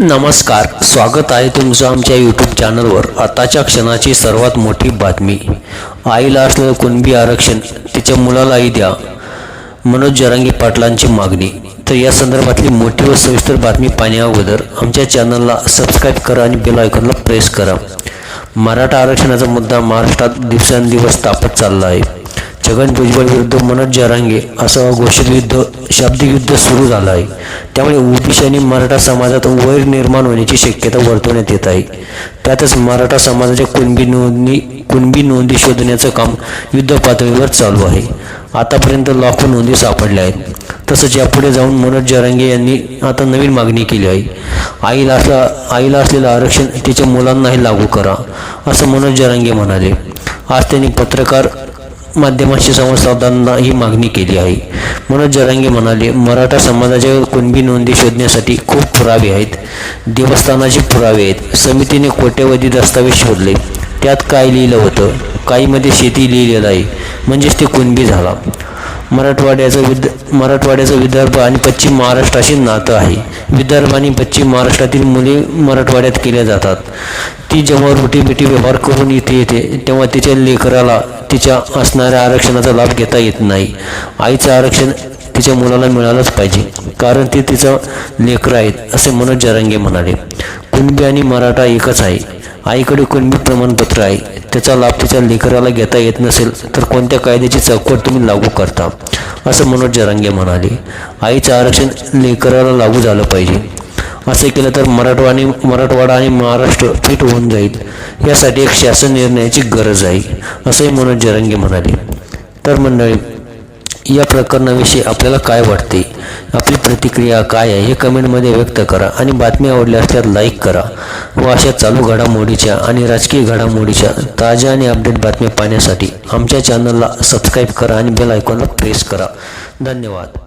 नमस्कार स्वागत आहे तुमचं आमच्या यूट्यूब चॅनलवर आताच्या क्षणाची सर्वात मोठी बातमी. आईला असलेलं कुणबी आरक्षण तिच्या मुलालाही द्या. मनोज जरांगी पाटलांची मागणी. तर या संदर्भातली मोठी व सविस्तर बातमी पाहण्याअगोदर आमच्या चॅनलला सबस्क्राईब करा आणि बेल आयकॉनला प्रेस करा. मराठा आरक्षणाचा मुद्दा महाराष्ट्रात दिवसेंदिवस तापत चालला आहे. छगन भुजबळ विरुद्ध मनोज जरांगे असं अघोषित युद्ध शाब्दिक युद्ध सुरू झालं आहे. त्यामुळे ओबीसी आणि मराठा समाजात वैर निर्माण होण्याची शक्यता वर्तवण्यात येत आहे. त्यातच मराठा समाजाच्या कुणबी नोंदणी कुणबी नोंदी शोधण्याचं काम युद्ध पातळीवर चालू आहे. आतापर्यंत लाखो नोंदी सापडल्या आहेत. तसंच यापुढे जाऊन मनोज जरांगे यांनी आता नवीन मागणी केली आहे. आईला असला आईला असलेलं आरक्षण तिच्या मुलांनाही लागू करा असं मनोज जरांगे म्हणाले. आज त्यांनी पत्रकार माध्यमाशी संवाद साधताना ही मागणी केली आहे. म्हणून जरांगे म्हणाले मराठा समाजाच्या कुणबी नोंदी शोधण्यासाठी खूप पुरावे आहेत. देवस्थानाचे पुरावे आहेत. समितीने कोट्यवधी दस्तावेज शोधले. त्यात काय लिहिलं होतं? काहीमध्ये शेती लिहिलेलं आहे. म्हणजेच ते कुणबी झाला. मराठवाड्याचं विद मराठवाड्याचं विदर्भ आणि पश्चिम महाराष्ट्राशी नातं आहे. विदर्भ आणि पश्चिम महाराष्ट्रातील मुले मराठवाड्यात केल्या जातात. ती जेव्हा रोटीबिटी व्यवहार करून इथे येते तेव्हा तिच्या लेकराला तिच्या असणाऱ्या आरक्षणाचा लाभ घेता येत नाही. आईचं आरक्षण तिच्या मुलाला मिळालंच पाहिजे कारण ते तिचं लेकरं आहेत असे मनोज जरांगे म्हणाले. कुणबी आणि मराठा एकच आहे. आईकडे कुणबी प्रमाणपत्र आहे? त्याचा लाभ तिच्या लेकराला घेता येत नसेल तर कोणत्या कायद्याची चौकट तुम्ही लागू करता? असं मनोज जरांगे म्हणाले. आईचं आरक्षण लेकराला लागू झालं पाहिजे. असे केलं तर मराठवा आणि मराठवाडा आणि महाराष्ट्र फिट होऊन जाईल. यासाठी एक शासन निर्णयाची गरज आहे असंही मनोज जरांगे म्हणाले. तर मंडळी या प्रकरणाविषयी आपल्याला काय वाटते? आपली प्रतिक्रिया काय आहे? हे कमेंटमध्ये व्यक्त करा आणि बातमी आवडल्या असल्यास लाईक करा. व अशा चालू घडामोडीच्या आणि राजकीय घडामोडीच्या ताज्या आणि अपडेट बातम्या पाहण्यासाठी आमच्या चॅनलला सबस्क्राईब करा आणि बेल आयकॉनला प्रेस करा. धन्यवाद.